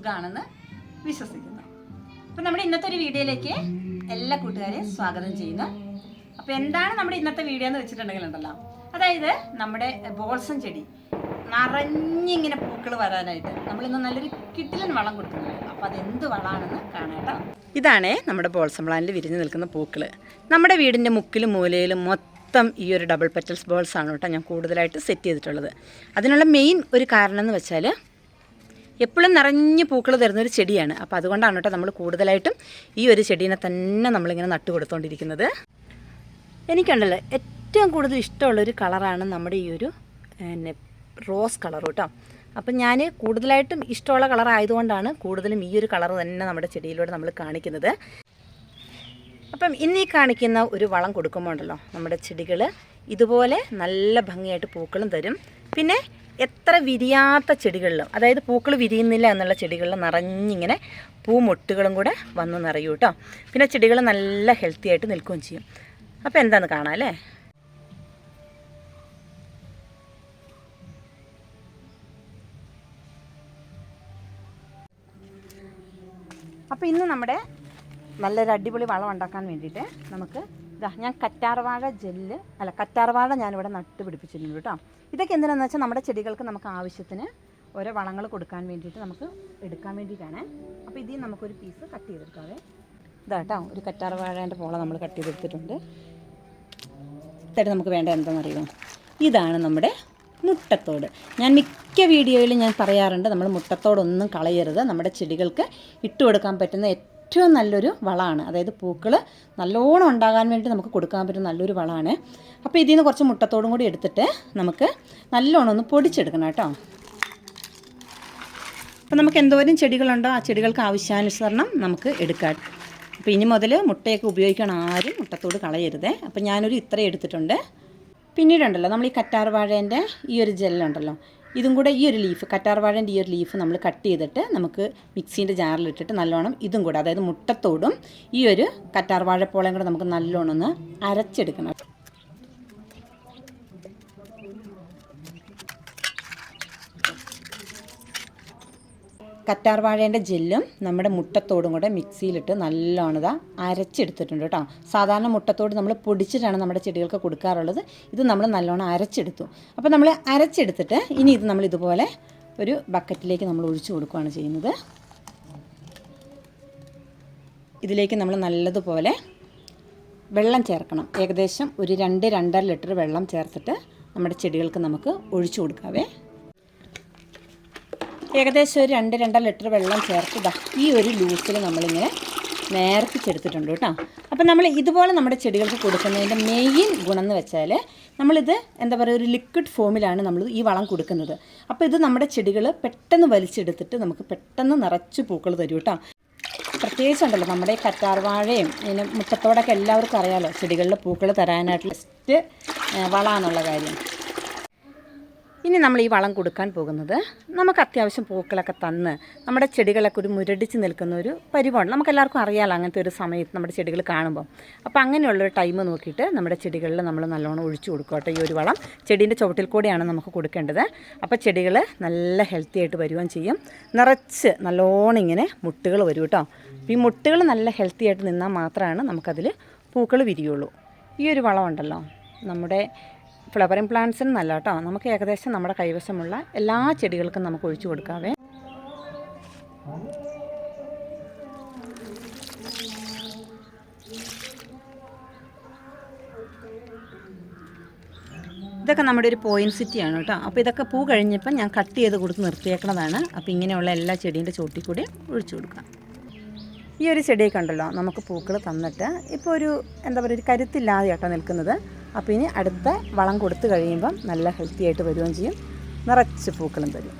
സുഖാണെന്ന് വിശ്വസിക്കുന്നു. അപ്പം നമ്മുടെ ഇന്നത്തെ ഒരു വീഡിയോയിലേക്ക് എല്ലാ കൂട്ടുകാരെയും സ്വാഗതം ചെയ്യുന്നു. അപ്പോൾ എന്താണ് നമ്മുടെ ഇന്നത്തെ വീഡിയോ എന്ന് വെച്ചിട്ടുണ്ടെങ്കിൽ ഉണ്ടല്ലോ. അതായത് നമ്മുടെ ബോൾസം ചെടി നിറഞ്ഞിങ്ങനെ പൂക്കൾ വരാനായിട്ട് നമ്മളിന്ന് നല്ലൊരു കിട്ടിലൻ വളം കൊടുക്കുന്നുണ്ട്. അപ്പോൾ അതെന്ത് വളമാണെന്ന് കാണാട്ടോ ഇതാണേ നമ്മുടെ ബോൾസം പ്ലാന്റിൽ വിരിഞ്ഞു നിൽക്കുന്ന പൂക്കൾ നമ്മുടെ വീടിന്റെ മുക്കിലും മൂലയിലും മൊത്തം ഈ ഒരു ഡബിൾ പെറ്റൽസ് ബോൾസ് ആണ് കേട്ടോ ഞാൻ കൂടുതലായിട്ട് സെറ്റ് ചെയ്തിട്ടുള്ളത്. അതിനുള്ള മെയിൻ ഒരു കാരണം എന്ന് വെച്ചാൽ എപ്പോഴും നിറഞ്ഞ് പൂക്കൾ തരുന്ന ഒരു ചെടിയാണ്. അപ്പോൾ അതുകൊണ്ടാണ് കേട്ടോ നമ്മൾ കൂടുതലായിട്ടും ഈ ഒരു ചെടീനെ തന്നെ നമ്മളിങ്ങനെ നട്ടു കൊടുത്തുകൊണ്ടിരിക്കുന്നത് എനിക്കുണ്ടല്ലോ ഏറ്റവും കൂടുതൽ ഇഷ്ടമുള്ളൊരു കളറാണ് നമ്മുടെ ഈ ഒരു പിന്നെ റോസ് കളർ കേട്ടോ. അപ്പം ഞാൻ കൂടുതലായിട്ടും ഇഷ്ടമുള്ള കളർ ആയതുകൊണ്ടാണ് കൂടുതലും ഈ ഒരു കളർ തന്നെ നമ്മുടെ ചെടിയിലൂടെ നമ്മൾ കാണിക്കുന്നത്. അപ്പം ഇന്ന് കാണിക്കുന്ന ഒരു വളം കൊടുക്കുമ്പോൾ ഉണ്ടല്ലോ നമ്മുടെ ചെടികൾ ഇതുപോലെ നല്ല ഭംഗിയായിട്ട് പൂക്കളും തരും. പിന്നെ എത്ര വിരിയാത്ത ചെടികളിലും അതായത് പൂക്കൾ വിരിയുന്നില്ല എന്നുള്ള ചെടികളിൽ നിറഞ്ഞിങ്ങനെ പൂമൊട്ടുകളും കൂടെ വന്ന് നിറയും കേട്ടോ പിന്നെ ചെടികൾ നല്ല ഹെൽത്തി ആയിട്ട് നിൽക്കുകയും ചെയ്യും. അപ്പോൾ എന്താന്ന് കാണാം അല്ലേ? അപ്പോൾ ഇന്ന് നമ്മുടെ നല്ലൊരു അടിപൊളി വളം ഉണ്ടാക്കാൻ വേണ്ടിയിട്ട് നമുക്ക് ഇതാ ഞാൻ കറ്റാർവാഴ ജെല്ല് അല്ല കറ്റാർവാഴ ഞാനിവിടെ നട്ട് പിടിപ്പിച്ചിട്ടുണ്ട് കേട്ടോ. ഇതൊക്കെ എന്തിനാണെന്ന് വെച്ചാൽ നമ്മുടെ ചെടികൾക്ക് നമുക്ക് ആവശ്യത്തിന് ഓരോ വളങ്ങൾ കൊടുക്കാൻ വേണ്ടിയിട്ട് നമുക്ക് എടുക്കാൻ വേണ്ടിയിട്ടാണ്. അപ്പോൾ ഇതിൽ നമുക്കൊരു പീസ് കട്ട് ചെയ്തെടുക്കാവേ. ഇതാ കേട്ടോ ഒരു കറ്റാർവാഴേന്റെ പോള നമ്മൾ കട്ട് ചെയ്തെടുത്തിട്ടുണ്ട്. എന്നിട്ട് നമുക്ക് വേണ്ട എന്താണെന്നറിയുമോ ഇതാണ് നമ്മുടെ മുട്ടത്തോട്. ഞാൻ മിക്ക വീഡിയോയിലും ഞാൻ പറയാറുണ്ട് നമ്മൾ മുട്ടത്തോടൊന്നും കളയരുത്. നമ്മുടെ ചെടികൾക്ക് ഇട്ട് കൊടുക്കാൻ പറ്റുന്ന ഏറ്റവും നല്ലൊരു വളമാണ്. അതായത് പൂക്കൾ നല്ലോണം ഉണ്ടാകാൻ വേണ്ടി നമുക്ക് കൊടുക്കാൻ പറ്റുന്ന നല്ലൊരു വളമാണ് അപ്പോൾ ഇതിൽ നിന്ന് കുറച്ച് മുട്ടത്തോടും കൂടി എടുത്തിട്ട് നമുക്ക് നല്ലോണം ഒന്ന് പൊടിച്ചെടുക്കണം കേട്ടോ. അപ്പോൾ നമുക്ക് എന്തോരം ചെടികളുണ്ടോ ആ ചെടികൾക്ക് ആവശ്യാനുസരണം നമുക്ക് എടുക്കാം. അപ്പോൾ ഇനി മുതൽ മുട്ടയൊക്കെ ഉപയോഗിക്കണം. ആരും മുട്ടത്തോട് കളയരുതേ. അപ്പോൾ ഞാനൊരു ഇത്രയും എടുത്തിട്ടുണ്ട്. പിന്നീടുണ്ടല്ലോ നമ്മൾ ഈ കറ്റാർ വാഴേന്റെ ഈ ഒരു ജെല്ലുണ്ടല്ലോ. ഇതും കൂടെ ഈ ഒരു ലീഫ് കറ്റാർവാഴന്റെ ഈ ഒരു ലീഫ് നമ്മൾ കട്ട് ചെയ്തിട്ട് നമുക്ക് മിക്സീന്റെ ജാറിലിട്ടിട്ട് നല്ലോണം ഇതും കൂടെ അതായത് മുട്ടത്തോടും ഈ ഒരു കറ്റാർവാഴപ്പോളയും കൂടെ നമുക്ക് നല്ലോണം ഒന്ന് അരച്ചെടുക്കണം. കറ്റാർ വാഴേന്റെ ജെല്ലും നമ്മുടെ മുട്ടത്തോടും കൂടെ മിക്സിയിലിട്ട് നല്ലോണം ഇതാ അരച്ചെടുത്തിട്ടുണ്ട് കേട്ടോ. സാധാരണ മുട്ടത്തോട് നമ്മൾ പൊടിച്ചിട്ടാണ് നമ്മുടെ ചെടികൾക്ക് കൊടുക്കാറുള്ളത്. ഇത് നമ്മൾ നല്ലോണം അരച്ചെടുത്തു. അപ്പോൾ നമ്മൾ അരച്ചെടുത്തിട്ട് ഇനി ഇത് നമ്മൾ ഇതുപോലെ ഒരു ബക്കറ്റിലേക്ക് നമ്മൾ ഒഴിച്ചു കൊടുക്കുകയാണ് ചെയ്യുന്നത്. ഇതിലേക്ക് നമ്മൾ നല്ലതുപോലെ വെള്ളം ചേർക്കണം. ഏകദേശം ഒരു രണ്ട് രണ്ടര ലിറ്റർ വെള്ളം ചേർത്തിട്ട് നമ്മുടെ ചെടികൾക്ക് നമുക്ക് ഒഴിച്ചു കൊടുക്കാവേ. ഏകദേശം ഒരു രണ്ട് രണ്ടര ലിറ്റർ വെള്ളം ചേർത്ത് ദാ ഈ ഒരു ലൂസിൽ നമ്മളിങ്ങനെ നേർപ്പിച്ചെടുത്തിട്ടുണ്ട് കേട്ടോ. അപ്പം നമ്മൾ ഇതുപോലെ നമ്മുടെ ചെടികൾക്ക് കൊടുക്കുന്നതിന്റെ മെയിൻ ഗുണം എന്ന് വെച്ചാൽ നമ്മളിത് എന്താ പറയുക ഒരു ലിക്വിഡ് ഫോമിലാണ് നമ്മൾ ഈ വളം കൊടുക്കുന്നത്. അപ്പോൾ ഇത് നമ്മുടെ ചെടികൾ പെട്ടെന്ന് വലിച്ചെടുത്തിട്ട് നമുക്ക് പെട്ടെന്ന് നിറച്ച് പൂക്കൾ തരും കേട്ടോ. പ്രത്യേകിച്ച് ഉണ്ടല്ലോ നമ്മുടെ ഈ കറ്റാർവാഴയും പിന്നെ മുട്ടത്തോടൊക്കെ എല്ലാവർക്കും അറിയാമല്ലോ ചെടികളിൽ പൂക്കൾ തരാനായിട്ടുള്ള ബെസ്റ്റ് വളമാണെന്നുള്ള കാര്യം. ഇനി നമ്മൾ ഈ വളം കൊടുക്കാൻ പോകുന്നത് നമുക്ക് അത്യാവശ്യം പൂക്കളൊക്കെ തന്ന് നമ്മുടെ ചെടികളൊക്കെ ഒരു മുരടിച്ച് നിൽക്കുന്ന ഒരു പരിപാടി നമുക്കെല്ലാവർക്കും അറിയാമല്ലോ അങ്ങനത്തെ ഒരു സമയത്ത് നമ്മുടെ ചെടികൾ കാണുമ്പോൾ അപ്പോൾ അങ്ങനെയുള്ളൊരു ടൈം നോക്കിയിട്ട് നമ്മുടെ ചെടികളിൽ നമ്മൾ നല്ലോണം ഒഴിച്ചു കൊടുക്കട്ടെ ഈ ഒരു വളം. ചെടീന്റെ ചുവട്ടിൽ കൂടെയാണ് നമുക്ക് കൊടുക്കേണ്ടത്. അപ്പോൾ ചെടികൾ നല്ല ഹെൽത്തി ആയിട്ട് വരുകയും ചെയ്യും. നിറച്ച് നല്ലോണം ഇങ്ങനെ മുട്ടുകൾ വരും കേട്ടോ. ഈ മുട്ടുകൾ നല്ല ഹെൽത്തി ആയിട്ട് നിന്നാൽ മാത്രമാണ് നമുക്കതിൽ പൂക്കൾ വിരിയുള്ളൂ. ഈ ഒരു വളം ഉണ്ടല്ലോ. നമ്മുടെ ഫ്ലവറിങ് പ്ലാന്റ്സിന് നല്ല കേട്ടോ. നമുക്ക് ഏകദേശം നമ്മുടെ കൈവശമുള്ള എല്ലാ ചെടികൾക്കും നമുക്ക് ഒഴിച്ചു കൊടുക്കാവേ. ഇതൊക്കെ നമ്മുടെ ഒരു പോയിന്റ് സിറ്റിയാണ് കേട്ടോ. അപ്പോൾ ഇതൊക്കെ പൂ കഴിഞ്ഞപ്പോൾ ഞാൻ കട്ട് ചെയ്ത് കൊടുത്ത് നിർത്തിയേക്കണതാണ്. അപ്പോൾ ഇങ്ങനെയുള്ള എല്ലാ ചെടീന്റെ ചോട്ടി കൂടി ഒഴിച്ചു കൊടുക്കാം. ഈ ഒരു ചെടിയൊക്കെ ഉണ്ടല്ലോ നമുക്ക് പൂക്കൾ തന്നിട്ട് ഇപ്പോൾ ഒരു എന്താ പറയുക ഒരു കരുത്തില്ലാതെ കേട്ടോ നിൽക്കുന്നത്. അപ്പോൾ ഇനി അടുത്ത വളം കൊടുത്തു കഴിയുമ്പം നല്ല ഹെൽത്തി ആയിട്ട് വരികയും ചെയ്യും. നിറച്ച് പൂക്കളും തരും.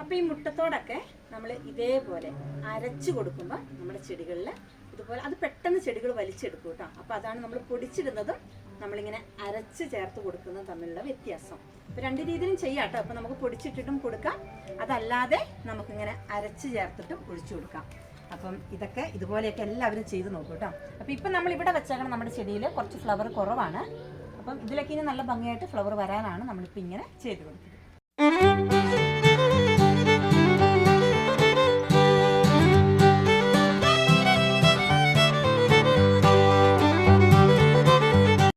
അപ്പോൾ ഈ മുട്ടത്തോടൊക്കെ നമ്മൾ ഇതേപോലെ അരച്ച് കൊടുക്കുമ്പോൾ നമ്മുടെ ചെടികളിൽ ഇതുപോലെ അത് പെട്ടെന്ന് ചെടികൾ വലിച്ചെടുക്കും കേട്ടോ. അപ്പോൾ അതാണ് നമ്മൾ പൊടിച്ചിടുന്നതും നമ്മളിങ്ങനെ അരച്ച് ചേർത്ത് കൊടുക്കുന്നതും തമ്മിലുള്ള വ്യത്യാസം. അപ്പോൾ രണ്ട് രീതിയിലും ചെയ്യാം അപ്പോൾ നമുക്ക് പൊടിച്ചിട്ടിട്ടും കൊടുക്കാം. അതല്ലാതെ നമുക്കിങ്ങനെ അരച്ച് ചേർത്തിട്ടും ഒഴിച്ചു കൊടുക്കാം. അപ്പം ഇതൊക്കെ ഇതുപോലെയൊക്കെ എല്ലാവരും ചെയ്ത് നോക്കൂ കേട്ടോ അപ്പം ഇപ്പം നമ്മൾ ഇവിടെ വെച്ചേക്കണം നമ്മുടെ ചെടിയിൽ കുറച്ച് ഫ്ലവർ കുറവാണ്. അപ്പം ഇതിലൊക്കെ ഇനി നല്ല ഭംഗിയായിട്ട് ഫ്ലവർ വരാനാണ് നമ്മളിപ്പോൾ ഇങ്ങനെ ചെയ്ത് കൊടുക്കുന്നത്.